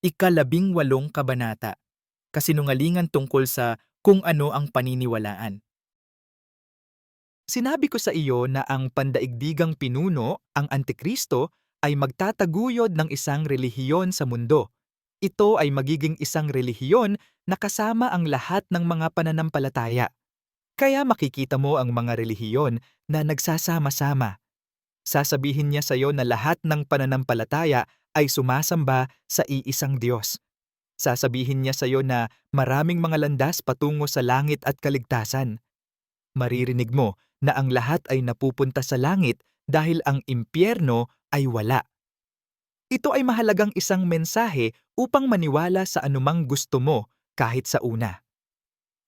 ikalabing walong kabanata, kasinungalingan tungkol sa kung ano ang paniniwalaan. Sinabi ko sa iyo na ang pandaigdigang pinuno, ang Antikristo, ay magtataguyod ng isang relihiyon sa mundo. Ito ay magiging isang relihiyon na kasama ang lahat ng mga pananampalataya. Kaya makikita mo ang mga relihiyon na nagsasama-sama. Sasabihin niya sa iyo na lahat ng pananampalataya ay sumasamba sa iisang Diyos. Sasabihin niya sa iyo na maraming mga landas patungo sa langit at kaligtasan. Maririnig mo na ang lahat ay napupunta sa langit dahil ang impyerno ay wala. Ito ay mahalagang isang mensahe upang maniwala sa anumang gusto mo kahit sa una.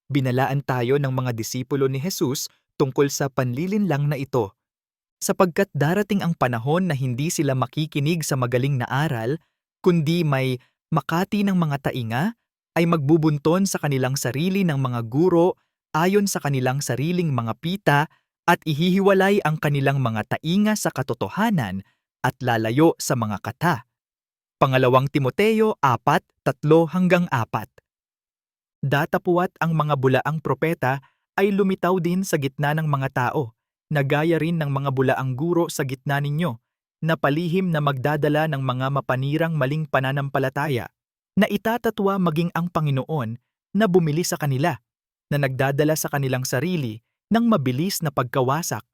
Binalaan tayo ng mga disipulo ni Jesus tungkol sa panlilinlang na ito sapagkat darating ang panahon na hindi sila makikinig sa magaling na aral, kundi may makati ng mga tainga, ay magbubunton sa kanilang sarili ng mga guro ayon sa kanilang sariling mga pita at ihihiwalay ang kanilang mga tainga sa katotohanan at lalayo sa mga kata. Pangalawang Timoteo 4:3 hanggang 4. Datapuat ang mga bulaang propeta ay lumitaw din sa gitna ng mga tao na gaya rin ng mga bulaang guro sa gitna ninyo, na palihim na magdadala ng mga mapanirang maling pananampalataya, na itatatwa maging ang Panginoon na bumili sa kanila, na nagdadala sa kanilang sarili ng mabilis na pagkawasak.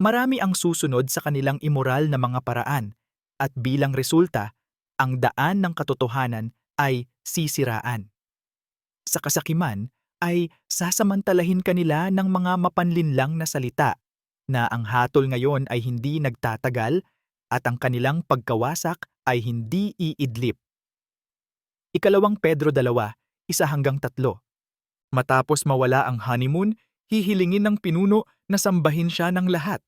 Marami ang susunod sa kanilang immoral na mga paraan, at bilang resulta, ang daan ng katotohanan ay sisiraan. Sa kasakiman, ay sasamantalahin kanila ng mga mapanlinlang na salita na ang hatol ngayon ay hindi nagtatagal at ang kanilang pagkawasak ay hindi iidlip. Ikalawang Pedro 2, isa hanggang tatlo. Matapos mawala ang honeymoon, hihilingin ng pinuno na sambahin siya ng lahat.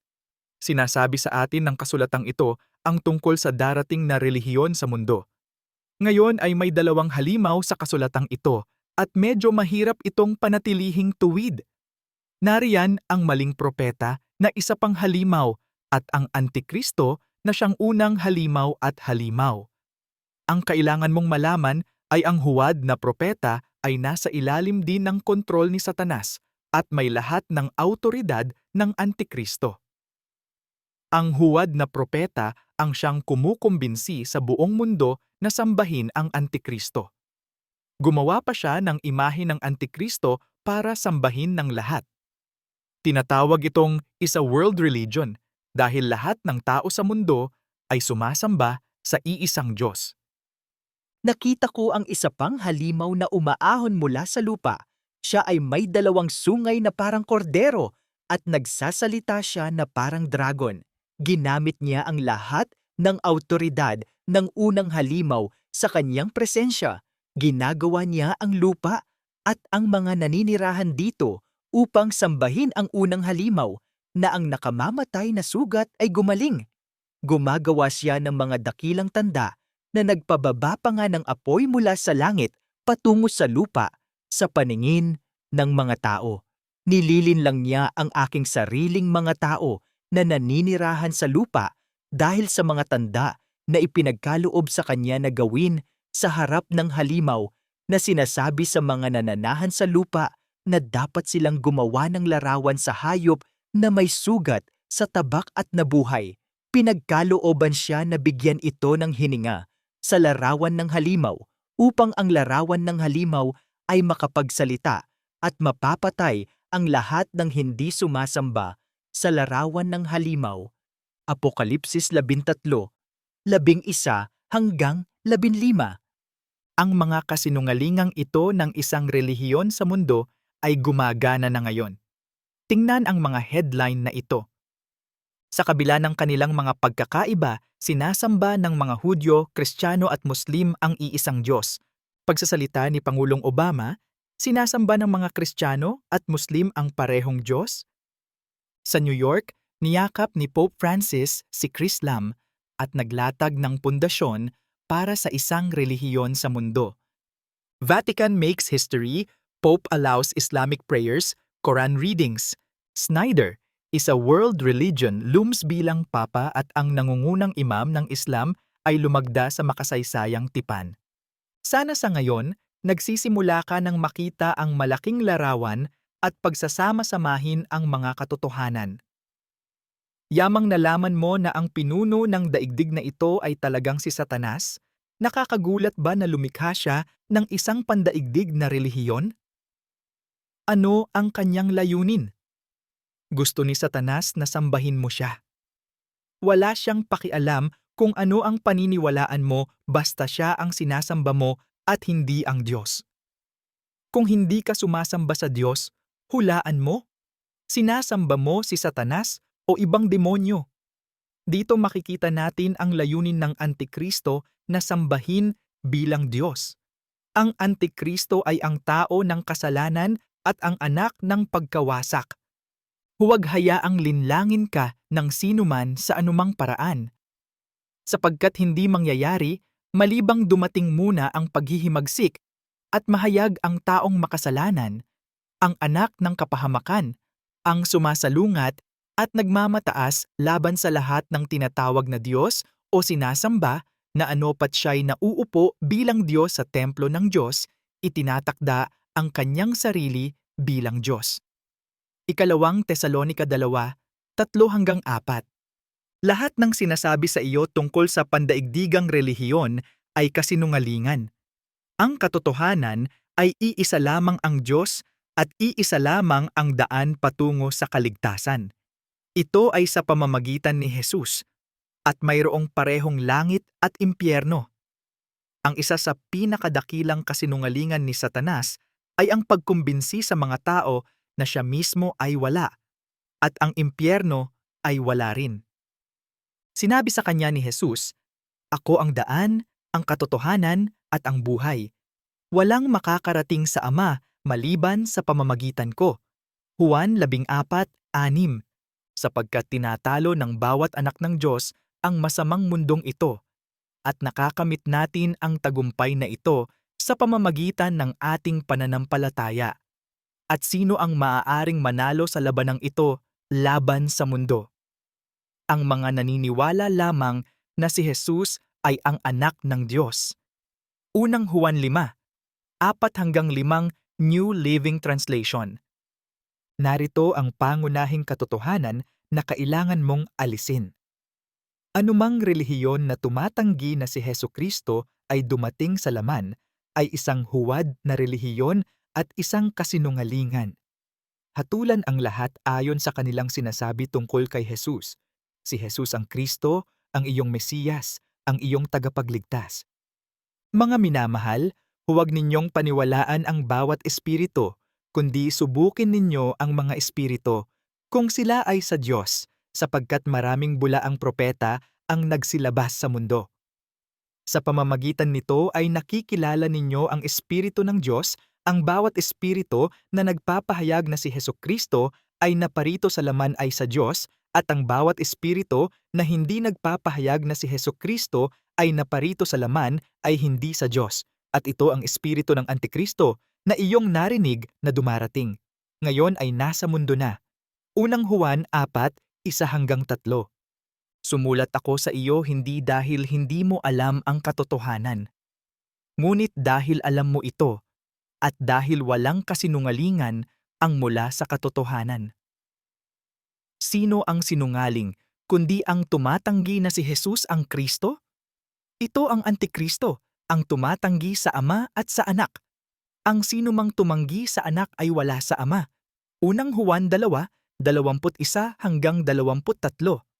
Sinasabi sa atin ng kasulatang ito ang tungkol sa darating na relihiyon sa mundo. Ngayon ay may dalawang halimaw sa kasulatang ito at medyo mahirap itong panatilihing tuwid. Nariyan ang maling propeta na isa pang halimaw at ang antikristo na siyang unang halimaw at halimaw. Ang kailangan mong malaman ay ang huwad na propeta ay nasa ilalim din ng kontrol ni Satanas at may lahat ng autoridad ng antikristo. Ang huwad na propeta ang siyang kumukumbinsi sa buong mundo na sambahin ang antikristo. Gumawa pa siya ng imahe ng Antikristo para sambahin ng lahat. Tinatawag itong isa world religion dahil lahat ng tao sa mundo ay sumasamba sa iisang Diyos. Nakita ko ang isa pang halimaw na umaahon mula sa lupa. Siya ay may dalawang sungay na parang kordero at nagsasalita siya na parang dragon. Ginamit niya ang lahat ng autoridad ng unang halimaw sa kanyang presensya ginagawa niya ang lupa at ang mga naninirahan dito upang sambahin ang unang halimaw na ang nakamamatay na sugat ay gumaling. Gumagawa siya ng mga dakilang tanda na nagpababa pa nga ng apoy mula sa langit patungo sa lupa sa paningin ng mga tao. Nililin lang niya ang aking sariling mga tao na naninirahan sa lupa dahil sa mga tanda na ipinagkaloob sa kanya na gawin sa harap ng halimaw na sinasabi sa mga nananahan sa lupa na dapat silang gumawa ng larawan sa hayop na may sugat sa tabak at nabuhay. Pinagkalooban siya na bigyan ito ng hininga sa larawan ng halimaw upang ang larawan ng halimaw ay makapagsalita at mapapatay ang lahat ng hindi sumasamba sa larawan ng halimaw. Apokalipsis 13, 11 hanggang 15 Ang mga kasinungalingang ito ng isang relihiyon sa mundo ay gumagana na ngayon. Tingnan ang mga headline na ito. Sa kabila ng kanilang mga pagkakaiba, sinasamba ng mga Hudyo, Kristiyano at Muslim ang iisang Diyos. Pagsasalita ni Pangulong Obama, sinasamba ng mga Kristiyano at Muslim ang parehong Diyos? Sa New York, niyakap ni Pope Francis si Chris Lam at naglatag ng pundasyon para sa isang relihiyon sa mundo. Vatican makes history, Pope allows Islamic prayers, Quran readings. Snyder, is a world religion looms bilang papa at ang nangungunang imam ng Islam ay lumagda sa makasaysayang tipan. Sana sa ngayon, nagsisimula ka ng makita ang malaking larawan at pagsasama-samahin ang mga katotohanan. Yamang nalaman mo na ang pinuno ng daigdig na ito ay talagang si Satanas, nakakagulat ba na lumikha siya ng isang pandaigdig na relihiyon? Ano ang kanyang layunin? Gusto ni Satanas na sambahin mo siya. Wala siyang pakialam kung ano ang paniniwalaan mo basta siya ang sinasamba mo at hindi ang Diyos. Kung hindi ka sumasamba sa Diyos, hulaan mo. Sinasamba mo si Satanas o ibang demonyo. Dito makikita natin ang layunin ng Antikristo na sambahin bilang Diyos. Ang Antikristo ay ang tao ng kasalanan at ang anak ng pagkawasak. Huwag hayaang linlangin ka ng sinuman sa anumang paraan. Sapagkat hindi mangyayari malibang dumating muna ang paghihimagsik at mahayag ang taong makasalanan, ang anak ng kapahamakan, ang sumasalungat at nagmamataas laban sa lahat ng tinatawag na Diyos o sinasamba na anopat siya'y nauupo bilang Diyos sa templo ng Diyos, itinatakda ang kanyang sarili bilang Diyos. Ikalawang Tesalonika 2, tatlo hanggang apat. Lahat ng sinasabi sa iyo tungkol sa pandaigdigang relihiyon ay kasinungalingan. Ang katotohanan ay iisa lamang ang Diyos at iisa lamang ang daan patungo sa kaligtasan. Ito ay sa pamamagitan ni Jesus at mayroong parehong langit at impyerno. Ang isa sa pinakadakilang kasinungalingan ni Satanas ay ang pagkumbinsi sa mga tao na siya mismo ay wala at ang impyerno ay wala rin. Sinabi sa kanya ni Jesus, Ako ang daan, ang katotohanan at ang buhay. Walang makakarating sa Ama maliban sa pamamagitan ko. Juan 14:6 Sapagkat tinatalo ng bawat anak ng Diyos ang masamang mundong ito at nakakamit natin ang tagumpay na ito sa pamamagitan ng ating pananampalataya. At sino ang maaaring manalo sa labanang ito laban sa mundo? Ang mga naniniwala lamang na si Jesus ay ang anak ng Diyos. Unang Juan 5, apat hanggang limang New Living Translation. Narito ang pangunahing katotohanan na kailangan mong alisin. Anumang relihiyon na tumatanggi na si Heso Kristo ay dumating sa laman ay isang huwad na relihiyon at isang kasinungalingan. Hatulan ang lahat ayon sa kanilang sinasabi tungkol kay Jesus. Si Jesus ang Kristo, ang iyong Mesiyas, ang iyong tagapagligtas. Mga minamahal, huwag ninyong paniwalaan ang bawat espiritu, kundi subukin ninyo ang mga espiritu kung sila ay sa Diyos, sapagkat maraming bula ang propeta ang nagsilabas sa mundo. Sa pamamagitan nito ay nakikilala ninyo ang Espiritu ng Diyos, ang bawat espiritu na nagpapahayag na si Heso Kristo ay naparito sa laman ay sa Diyos, at ang bawat espiritu na hindi nagpapahayag na si Heso Kristo ay naparito sa laman ay hindi sa Diyos. At ito ang espiritu ng Antikristo na iyong narinig na dumarating. Ngayon ay nasa mundo na. Unang Juan 4, isa hanggang tatlo. Sumulat ako sa iyo hindi dahil hindi mo alam ang katotohanan. Ngunit dahil alam mo ito, at dahil walang kasinungalingan ang mula sa katotohanan. Sino ang sinungaling, kundi ang tumatanggi na si Jesus ang Kristo? Ito ang Antikristo, ang tumatanggi sa Ama at sa Anak. Ang sinumang tumanggi sa Anak ay wala sa Ama. Unang Juan 2, 21 hanggang 23.